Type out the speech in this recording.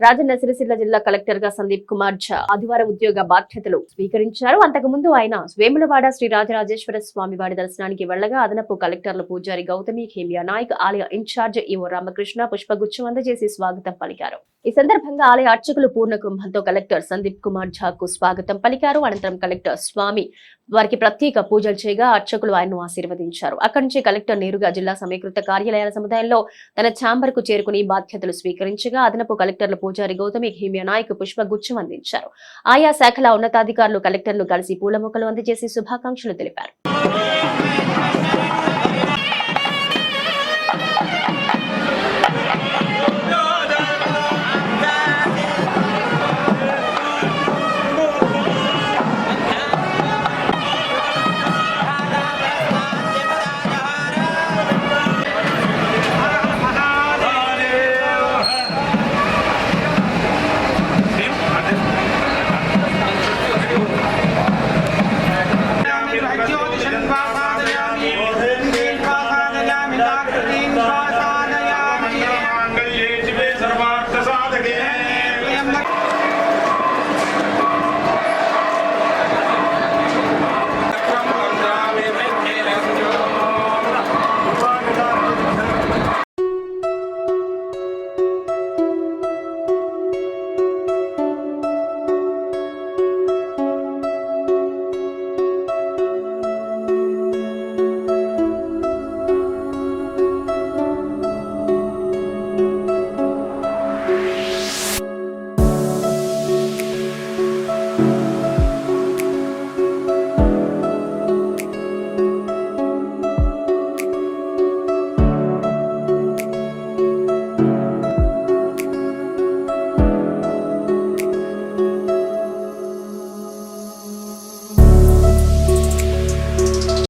రాజన్న సిరిసిల్ల జిల్లా కలెక్టర్గా సందీప్ కుమార్ ఝా ఆదివారం ఉద్యోగ బాధ్యతలు స్వీకరించారు. అంతకుముందు ఆయన వేములవాడ శ్రీ రాజరాజేశ్వర స్వామి వారి దర్శనానికి వెళ్ళగా అదనపు కలెక్టర్లు పూజారి గౌతమి ఖేమియా నాయక్ ఆలయ ఇన్ఛార్జ్ ఈవో రామకృష్ణ పుష్పగుచ్చం అందజేసి స్వాగతం పలికారు. ఈ సందర్భంగా ఆలయ అర్చకులు పూర్ణ కుంభంతో కలెక్టర్ సందీప్ కుమార్ ఝాకు స్వాగతం పలికారు. అనంతరం కలెక్టర్ స్వామి వారికి ప్రత్యేక పూజలు చేయగా అర్చకులు ఆయన్ను ఆశీర్వదించారు. అక్కడి నుంచి కలెక్టర్ నేరుగా జిల్లా సమీకృత కార్యాలయాల సముదాయంలో తన ఛాంబర్కు చేరుకుని బాధ్యతలు స్వీకరించగా అదనపు కలెక్టర్ల పూజారి గౌతమి హిమ్య నాయక్ పుష్పగుచ్చం అందించారు. ఆయా శాఖల ఉన్నతాధికారులు కలెక్టర్లు కలిసి పూల మొక్కలు అందజేసి శుభాకాంక్షలు తెలిపారు.